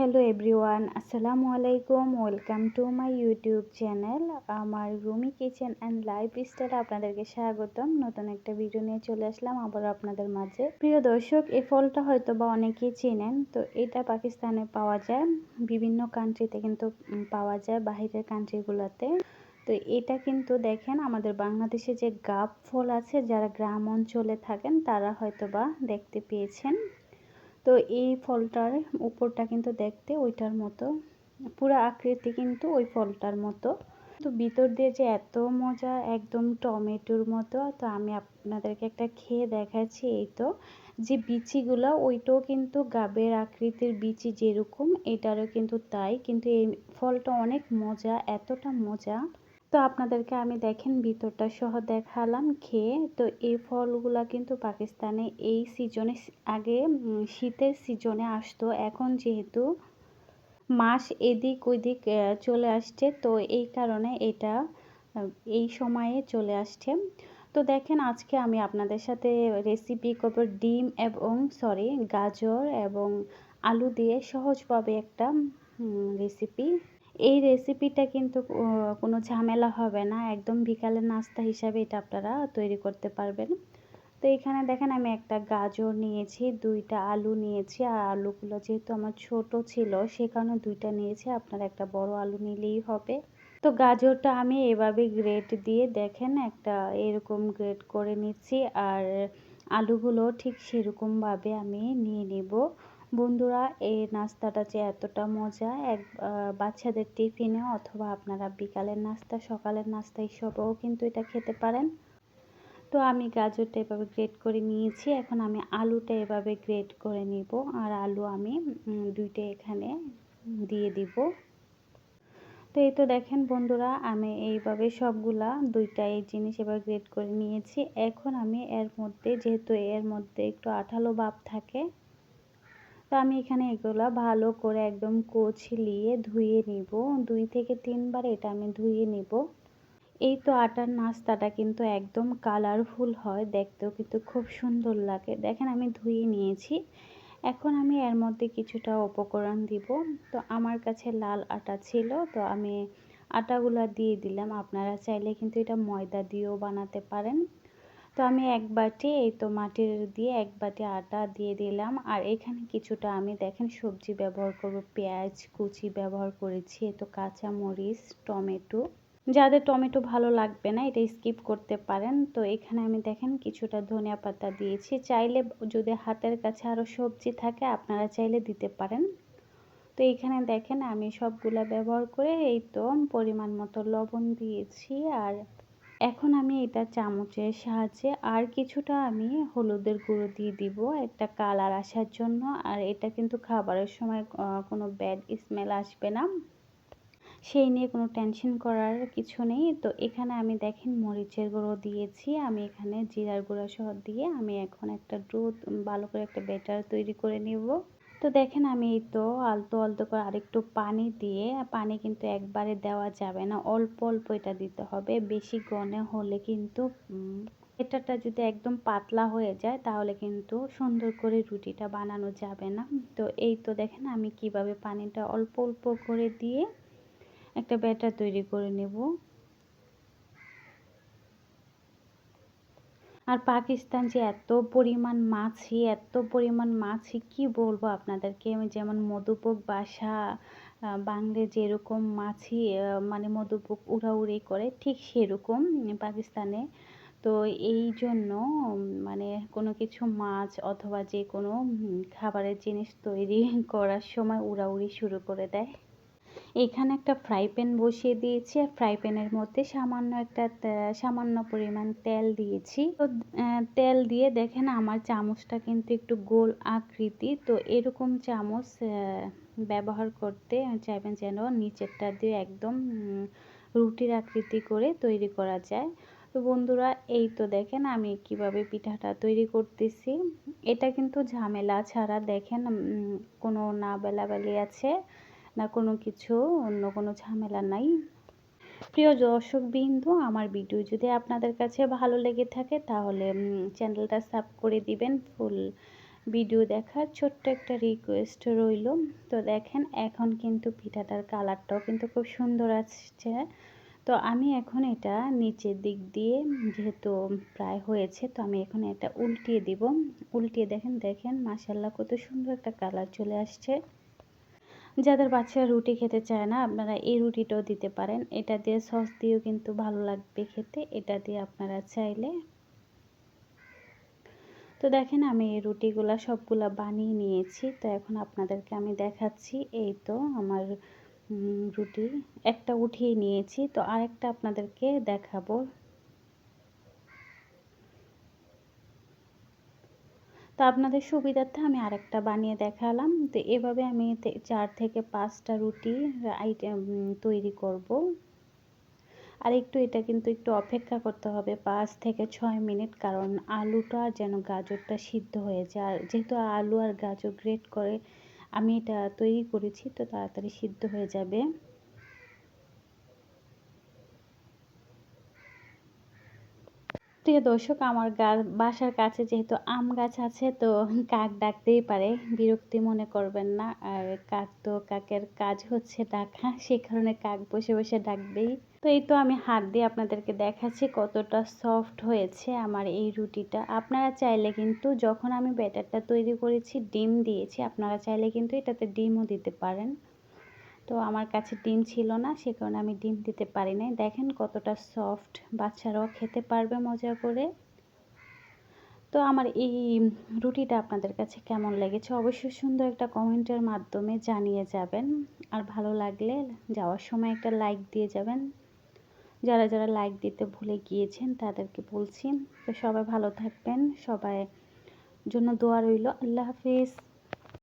Hello everyone, আসসালামু আলাইকুম। Welcome to my YouTube channel. আমার Rumi kitchen and lifestyle আপনাদেরকে স্বাগতম। নতুন একটা ভিডিও নিয়ে চলে আসলাম আবার আপনাদের মাঝে। প্রিয় দর্শক, এই ফলটা হয়তো বা অনেকেই চেনেন, তো এটা পাকিস্তানে পাওয়া যায়। বিভিন্ন কান্ট্রিতে কিন্তু পাওয়া যায়, বাহিরের কান্ট্রিগুলোতে তো এটা কিন্তু দেখেন, আমাদের বাংলাদেশে যে গাব ফল আছে, যারা গ্রাম অঞ্চলে থাকেন, তারা হয়তো বা দেখতে পেয়েছেন। তো এই ফলটার উপরটা কিন্তু দেখতে ওইটার মতো। পুরো আকৃতি কিন্তু ওই ফলটার মতো। তো ভিতর দিয়ে যে এত মজা, একদম টমেটোর মতো, তো আমি আপনাদেরকে একটা খেয়ে দেখাচ্ছি এই তো। যে বিচিগুলো, ওইটাও কিন্তু গাবের আকৃতির বিচি যেরকম, এটারও কিন্তু তাই। কিন্তু এই ফলটা অনেক মজা, এতটা মজা। তো আপনাদেরকে আমি দেখেন ভিতরটা সহ দেখালাম খেয়ে। তো এই ফলগুলা কিন্তু পাকিস্তানে এই সিজনে আগে শীতের সিজনে আসতো। এখন যেহেতু মাস এদিক ওইদিক চলে আসছে, তো এই কারণে এটা এই সময়ে চলে আসছে। তো দেখেন আজকে আমি আপনাদের সাথে রেসিপি করব ডিম এবং সরি গাজর এবং আলু দিয়ে সহজভাবে একটা রেসিপি এই রেসিপিটা কিন্তু কোনো ঝামেলা হবে না। একদম বিকালের নাস্তা হিসাবে এটা আপনারা তৈরি করতে পারবেন। তো এখানে দেখেন আমি একটা গাজর নিয়েছি, দুইটা আলু নিয়েছি। আর আলুগুলো যেহেতু আমার ছোট ছিল, সে কারণে দুইটা নিয়েছি। আপনারা একটা বড় আলু নিলেই হবে। তো গাজরটা আমি এভাবে গ্রেট দিয়ে দেখেন একটা এরকম গ্রেট করে নিচ্ছি। আর আলুগুলো ঠিক সেরকমভাবে আমি নিয়ে নিব। বন্ধুরা, এই নাস্তাটা যে এতটা মজা, এক বাচ্চাদের টিফিনে অথবা আপনারা বিকালের নাস্তা, সকালের নাস্তা হিসেবেও কিন্তু এটা খেতে পারেন। তো আমি গাজরটা এভাবে গ্রেট করে নিয়েছি, এখন আমি আলুটা এভাবে গ্রেট করে নিব, আর আলু আমি দুইটা এখানে দিয়ে দিব। তো এই তো দেখেন বন্ধুরা, আমি এইভাবে সবগুলা দুইটা এই জিনিস এবার গ্রেট করে নিয়েছি। এখন আমি এর মধ্যে, যেহেতু এর মধ্যে একটু আঠালো ভাব থাকে তো আমি এখানে এগুলো ভালো করে একদম কচলিয়ে ধুয়ে নিব। দুই থেকে তিনবার এটা আমি ধুয়ে নিব। এই তো আটার নাস্তাটা কিন্তু একদম কালারফুল হয়, দেখতেও কিন্তু খুব সুন্দর লাগে। দেখেন আমি ধুয়ে নিয়েছি। এখন আমি এর মধ্যে কিছুটা উপকরণ দিব। তো আমার কাছে লাল আটা ছিল, তো আমি আটাগুলো দিয়ে দিলাম। আপনারা চাইলে কিন্তু এটা ময়দা দিয়েও বানাতে পারেন। তো আমি এক বাটি এই তো মাটির দিয়ে এক বাটি আটা দিয়ে দিলাম। আর এখানে কিছুটা আমি দেখেন সবজি ব্যবহার করব, পেঁয়াজ, কুচি ব্যবহার করেছি তো কাঁচা মরিচ, টমেটো। যাদের টমেটো ভালো লাগবে না, এটা স্কিপ করতে পারেন। তো এখানে আমি দেখেন কিছুটা ধনিয়া পাতা দিয়েছি। চাইলে যদি হাতের কাছে আরও সবজি থাকে, আপনারা চাইলে দিতে পারেন। তো এখানে দেখেন আমি সবগুলা ব্যবহার করে এই তো পরিমাণ মতো লবণ দিয়েছি। আর এখন আমি এটা চামচের সাহায্যে আর কিছুটা আমি হলুদের গুঁড়ো দিয়ে দিব একটা কালার আসার জন্য। আর এটা কিন্তু খাবারের সময় কোনো ব্যাড স্মেল আসবে না। সেই নিয়ে কোনো টেনশন করার কিছু নেই। তো এখানে আমি দেখেন মরিচের গুঁড়ো দিয়েছি। আমি এখানে জিরার গুঁড়ো সহ দিয়ে আমি এখন একটা ডো, ভালো করে একটা ব্যাটার তৈরি করে নেব। তো দেখেন আমি এই তো আলতো আলতো করে আরেকটু পানি দিয়ে পানি কিন্তু একবারে দেওয়া যাবে না। অল্প অল্প এটা দিতে হবে। বেশি গনে হলে কিন্তু এটাটা যদি একদম পাতলা হয়ে যায়, তাহলে কিন্তু সুন্দর করে রুটিটা বানানো যাবে না। তো এই তো দেখেন আমি কীভাবে পানিটা অল্প অল্প করে দিয়ে একটা ব্যাটার তৈরি করে নেব। আর পাকিস্তান যে এত পরিমাণ মাছি, এত পরিমাণ মাছি, কি বলব আপনাদেরকে? যেমন মধুপোক বাসা বাংলে যেরকম মাছি মানে মধুপোক উড়াউড়ি করে, ঠিক সেরকম পাকিস্তানে। তো এই জন্য মানে কোনো কিছু মাছ অথবা যে কোনো খাবারের জিনিস তৈরি করার সময় উড়াউড়ি শুরু করে দেয়। এখানে একটা ফ্রাই প্যান বসিয়ে দিয়েছি আর ফ্রাই প্যানের মধ্যে সামান্য একটা সামান্য পরিমাণ তেল দিয়েছি। তো তেল দিয়ে দেখেন আমার চামচটা কিন্তু একটু গোল আকৃতি। তো এরকম চামচ ব্যবহার করতে চাইবেন যেন নিচেরটা দিয়ে একদম রুটির আকৃতি করে তৈরি করা যায়। তো বন্ধুরা, এই তো দেখেন আমি কীভাবে পিঠাটা তৈরি করতেছি। এটা কিন্তু ঝামেলা ছাড়া দেখেন কোনো না বেলাবেলি আছে। না কোনো কিছু, অন্য কোনো ঝামেলা নাই। প্রিয় দর্শক বিন্দু আমার ভিডিও যদি আপনাদের কাছে ভালো লেগে থাকে, তাহলে চ্যানেলটা সাব করে দিবেন। ফুল ভিডিও দেখার ছোট্ট একটা রিকোয়েস্ট রইল। তো দেখেন, এখন কিন্তু পিঠাটার কালারটাও কিন্তু খুব সুন্দর আসছে। তো আমি এখন এটা নিচের দিক দিয়ে, যেহেতু প্রায় হয়েছে, তো আমি এখন এটা উল্টিয়ে দিব। উল্টিয়ে দেখেন দেখেন মাসাল্লাহ কত সুন্দর একটা কালার চলে আসছে। যাদের বাচ্চারা রুটি খেতে চায় না, আপনারা এই রুটিটাও দিতে পারেন। এটা দিয়ে সস দিয়েও কিন্তু ভালো লাগবে খেতে, এটা দিয়ে আপনারা চাইলে। তো দেখেন আমি এই রুটিগুলা সবগুলা বানিয়ে নিয়েছি। তো এখন আপনাদেরকে আমি দেখাচ্ছি, এই তো আমার রুটি। একটা উঠিয়ে নিয়েছি। তো আরেকটা আপনাদেরকে দেখাবো। তো আপনাদের সুবিধার্থে আমি আরেকটা বানিয়ে দেখালাম। তো এভাবে আমি চার থেকে পাঁচটা রুটি আইটেম তৈরি করব। আর একটু এটা কিন্তু একটু অপেক্ষা করতে হবে পাঁচ থেকে ছয় মিনিট, কারণ আলুটা যেন গাজরটা সিদ্ধ হয়ে যায়। আর যেহেতু আলু আর গাজর গ্রেট করে আমি এটা তৈরি করেছি, তো তাড়াতাড়ি সিদ্ধ হয়ে যাবে। প্রিয় দর্শক, আমার বাসার কাছে যেহেতু আম গাছ আছে, তো কাক ডাকতেই পারে। বিরক্তি মনে করবেন না। আর কাক তো কাকের কাজ হচ্ছে ডাকা সেই কারণে কাক বসে বসে ডাকবেই। তো এই তো আমি হাত দিয়ে আপনাদেরকে দেখাচ্ছি কতটা সফট হয়েছে আমার এই রুটিটা। আপনারা চাইলে কিন্তু যখন আমি ব্যাটারটা তৈরি করেছি, ডিম দিয়েছি, আপনারা চাইলে কিন্তু এটাতে ডিমও দিতে পারেন। তো আমার কাছে ডিম ছিল না, সে কারণে আমি ডিম দিতে পারি নাই। দেখেন কতটা সফট বাচ্চারাও খেতে পারবে মজা করে। তো আমার এই রুটিটা আপনাদের কাছে কেমন লেগেছে অবশ্যই সুন্দর একটা কমেন্টের মাধ্যমে জানিয়ে যাবেন। আর ভালো লাগলে যাওয়ার সময় একটা লাইক দিয়ে যাবেন। যারা যারা লাইক দিতে ভুলে গিয়েছেন তাদেরকে বলছি। তো সবাই ভালো থাকবেন, সবাই জন্য দোয়া রইল। আল্লাহ হাফিজ।